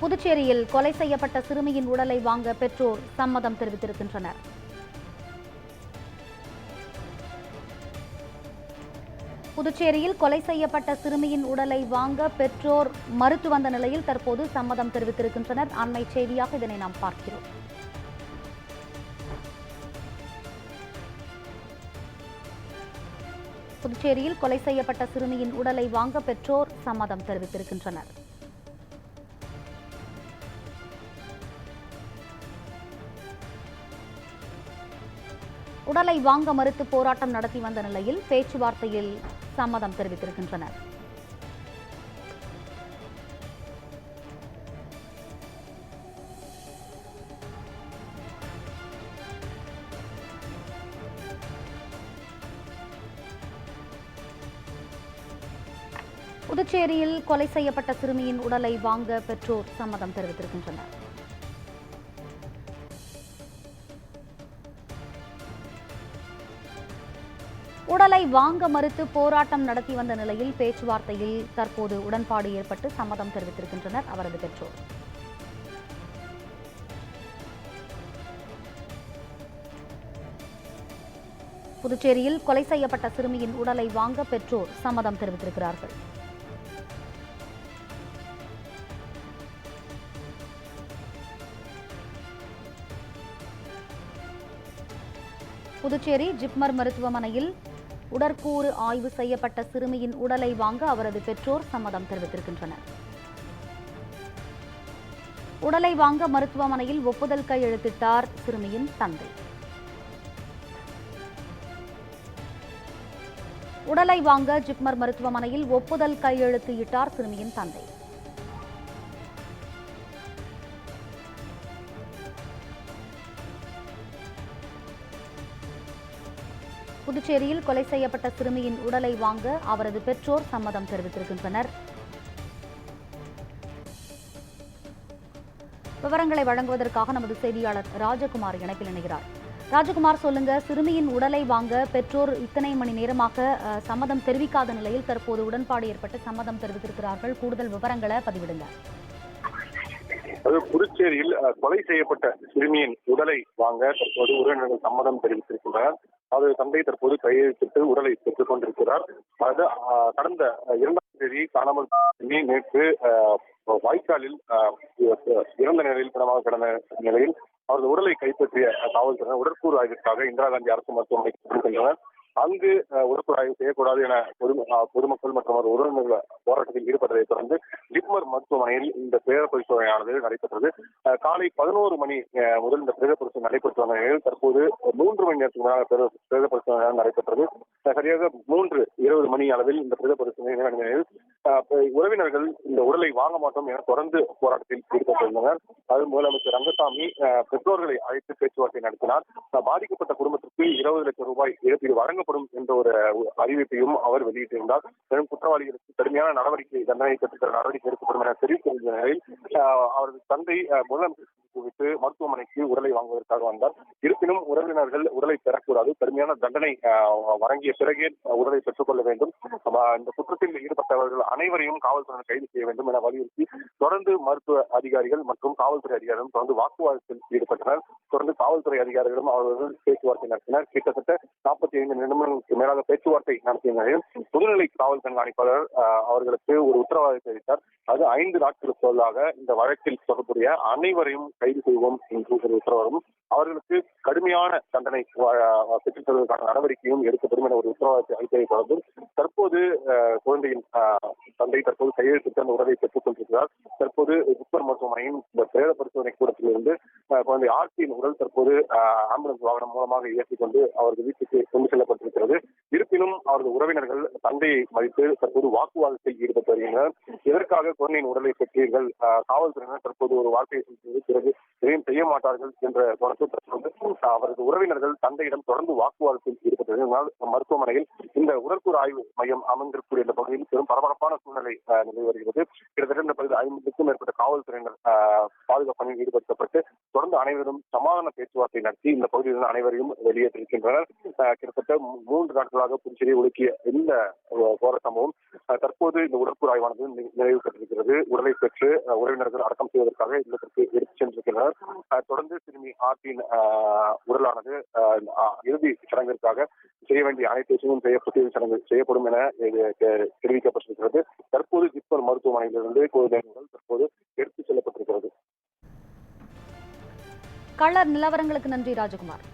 புதுச்சேரியில் கொலை செய்யப்பட்ட சிறுமியின் உடலை வாங்க பெற்றோர் சம்மதம் தெரிவித்திருக்கின்றனர். புதுச்சேரியில் கொலை செய்யப்பட்ட சிறுமியின் உடலை வாங்க பெற்றோர் மறுத்து வந்த நிலையில் தற்போது சம்மதம் தெரிவித்திருக்கின்றனர். அண்மை செய்தியாக இதனை நாம் பார்க்கிறோம். புதுச்சேரியில் கொலை செய்யப்பட்ட சிறுமியின் உடலை வாங்க பெற்றோர் சம்மதம் தெரிவித்திருக்கின்றனர். உடலை வாங்க மறுத்து போராட்டம் நடத்தி வந்த நிலையில் பேச்சுவார்த்தையில் சம்மதம் தெரிவித்திருக்கின்றனர். புதுச்சேரியில் கொலை செய்யப்பட்ட சிறுமியின் உடலை வாங்க பெற்றோர் சம்மதம் தெரிவித்திருக்கின்றனர். உடலை வாங்க மறுத்து போராட்டம் நடத்தி வந்த நிலையில் பேச்சுவார்த்தையில் தற்போது உடன்பாடு ஏற்பட்டு சம்மதம் தெரிவித்திருக்கின்றனர் அவரது பெற்றோர். புதுச்சேரியில் கொலை செய்யப்பட்ட சிறுமியின் உடலை வாங்க பெற்றோர் சம்மதம் தெரிவித்திருக்கிறார்கள். புதுச்சேரி ஜிப்மர் மருத்துவமனையில் உடற்கூறு ஆய்வு செய்யப்பட்ட சிறுமியின் உடலை வாங்க அவரது பெற்றோர் சம்மதம் தெரிவித்திருக்கின்றனர். உடலை வாங்க மருத்துவமனையில் ஒப்புதல் கையெழுத்திட்டார் சிறுமியின் தந்தை. உடலை வாங்க ஜிப்மர் மருத்துவமனையில் ஒப்புதல் கையெழுத்து இட்டார் சிறுமியின் தந்தை. புதுச்சேரியில் கொலை செய்யப்பட்ட சிறுமியின் உடலை வாங்க அவரது பெற்றோர் சம்மதம் தெரிவித்திருக்கின்றனர். விவரங்களை வழங்குவதற்காக நமது செய்தியாளர் ராஜகுமார் இணைப்பில் இணைகிறார். ராஜகுமார் சொல்லுங்க சிறுமியின் உடலை வாங்க பெற்றோர் இத்தனை மணி நேரமாக சம்மதம் தெரிவிக்காத நிலையில் தற்போது உடன்பாடு ஏற்பட்டு சம்மதம் தெரிவித்திருக்கிறார்கள். கூடுதல் விவரங்களை பதிவிடுங்க. அது புதுச்சேரியில் கொலை செய்யப்பட்ட சிறுமியின் உடலை வாங்க தற்போது உறவினர்கள் சம்மதம் தெரிவித்திருக்கின்றனர். அது தந்தை தற்போது கையெழுத்திட்டு உடலை பெற்றுக் கொண்டிருக்கிறார். அது கடந்த இரண்டாம் தேதி காணாமல் நேற்று வாய்க்காலில் இறந்த நிலையில் பிணமாக கிடந்த நிலையில் அவரது உடலை கைப்பற்றிய அஹ், காவல்துறையினர் உடற்கூறு ஆய்விற்காக இந்திரா காந்தி அரசு மருத்துவமனைக்கு கொண்டு சென்றனர் அங்கு அஹ், செய்யக்கூடாது என பொது பொதுமக்கள் மற்றும் அவர் உறவினர்கள் போராட்டத்தில் ஈடுபட்டதை தொடர்ந்து ஜிப்மர் மருத்துவமனையில் இந்த பிரேத பரிசோதனையானது நடைபெற்றது. அஹ், காலை பதினோரு மணி அஹ், முதல் இந்த பிரேத பரிசோதனை நடைபெற்று வந்த நிலையில் தற்போது மூன்று மணி நேரத்துக்கு முன்னாக பிரேத- பிரேத பரிசோதனை நடைபெற்றது. சரியாக மூன்று இருபது மணி அளவில் இந்த பிரேத பரிசோதனை நிறைவடைந்த நிலையில் உறவினர்கள் இந்த உடலை வாங்க மாட்டோம் என தொடர்ந்து போராட்டத்தில் ஈடுபட்டிருந்தனர் அது முதலமைச்சர் ரங்கசாமி பெற்றோர்களை அழைத்து பேச்சுவார்த்தை நடத்தினார். பாதிக்கப்பட்ட குடும்பத்திற்கு இருபது லட்சம் ரூபாய் இழப்பீடு வழங்கப்படும் என்ற ஒரு அறிவிப்பையும் அவர் வெளியிட்டிருந்தார். மேலும் குற்றவாளிகளுக்கு கடுமையான நடவடிக்கை தண்டனை பெற்றுத்தர நடவடிக்கை எடுக்கப்படும் என தெரிவித்திருந்த நிலையில் அஹ், அவரது தந்தை முதலமைச்சர் குவித்து மருத்துவமனைக்கு உடலை வாங்குவதற்காக வந்தார். இருப்பினும் உறவினர்கள் உடலை பெறக்கூடாது. கடுமையான தண்டனை வழங்கிய பிறகே உடலை பெற்றுக்கொள்ள வேண்டும். இந்த குற்றத்தில் ஈடுபட்டவர்கள் அனைவரையும் காவல்துறையினர் கைது செய்ய வேண்டும் என வலியுறுத்தி தொடர்ந்து மருத்துவ அதிகாரிகள் மற்றும் காவல்துறை அதிகாரிகளும் தொடர்ந்து வாக்குவாதத்தில் ஈடுபட்டனர். தொடர்ந்து காவல்துறை அதிகாரிகளும் அவர்கள் பேச்சுவார்த்தை நடத்தினர். கிட்டத்தட்ட நாற்பத்தி ஐந்து நிமிடங்களுக்கு மேலாக பேச்சுவார்த்தை நடத்திய நிலையில் முதுநிலை காவல் கண்காணிப்பாளர் அவர்களுக்கு ஒரு உத்தரவாதத்தை அளித்தார் அது ஐந்து நாட்களுக்கு பதிலாக இந்த வழக்கில் தொடர்புடைய அனைவரையும் கைது செய்வோம் என்று ஒரு உத்தரவாதம். அவர்களுக்கு கடுமையான தண்டனை அஹ், பெற்றுத் தருவதற்கான நடவடிக்கையும் எடுக்கப்படும் என ஒரு உத்தரவாதத்தை அளித்ததை தொடர்ந்து தற்போது குழந்தையின் தந்தை தற்போது கையெழுத்திட்டு அந்த உறவை பெற்றுக் கொண்டிருக்கிறார். தற்போது ஜிப்மர் மருத்துவமனையின் இந்த பிரேத பரிசோதனை கூடத்திலிருந்து குழந்தை ஆர்த்தியின் உடல் தற்போது ஆம்புலன்ஸ் வாகனம் மூலமாக இயக்கிக் கொண்டு அவரது வீட்டுக்கு கொண்டு செல்லப்பட்டிருக்கிறது. இருப்பினும் அவரது உறவினர்கள் தந்தையை மதித்து தற்போது வாக்குவாதத்தில் ஈடுபட்டு வருகின்றனர். எதற்காக குழந்தையின் உடலை பெற்றீர்கள்? காவல்துறையினர் தற்போது ஒரு வார்த்தையை சொல்லியது பிறகு எதையும் செய்ய மாட்டார்கள் என்ற கோணத்தில் தற்போது அவரது உறவினர்கள் தந்தையிடம் தொடர்ந்து வாக்குவாதத்தில் ஈடுபட்டது. இதனால் மருத்துவமனையில் இந்த உடற்கூறு ஆய்வு மையம் அமர்ந்திருக்கக்கூடிய இந்த பகுதியில் பெரும் பரபரப்பான சூழ்நிலை நிலவி வருகிறது. கிட்டத்தட்ட இந்த பகுதியில் ஐம்பதுக்கும் மேற்பட்ட காவல்துறையினர் பாதுகாப்பு பணியில் ஈடுபடுத்தப்பட்டு தொடர்ந்து அனைவரும் சமாதான பேச்சுவார்த்தை நடத்தி இந்த பகுதியில் இருந்து அனைவரையும் வெளியேற்றிருக்கின்றனர். கிட்டத்தட்ட மூன்று நாட்களாக புதுச்சேரியை ஒடுக்கிய இந்த போர சம்பவம் தற்போது இந்த உடற்கூறு ஆய்வானது நிறைவு பெற்றிருக்கிறது. உடலை பெற்று உறவினர்கள் அடக்கம் செய்வதற்காக இல்லத்திற்கு எடுத்துச் சென்றிருக்கின்றனர். தொடர்ந்து திரும்பி ஆர்டியின் உடலானது இறுதி சடங்கிற்காக செய்ய வேண்டிய அனைத்து விஷயமும் செய்யப்பட்டு சடங்கு செய்யப்படும் என தெரிவிக்கப்பட்டிருக்கிறது. தற்போது ஜிப்மர் மருத்துவமனையிலிருந்து உடல் கள நிலவரங்களுக்கு நன்றி ராஜகுமார்.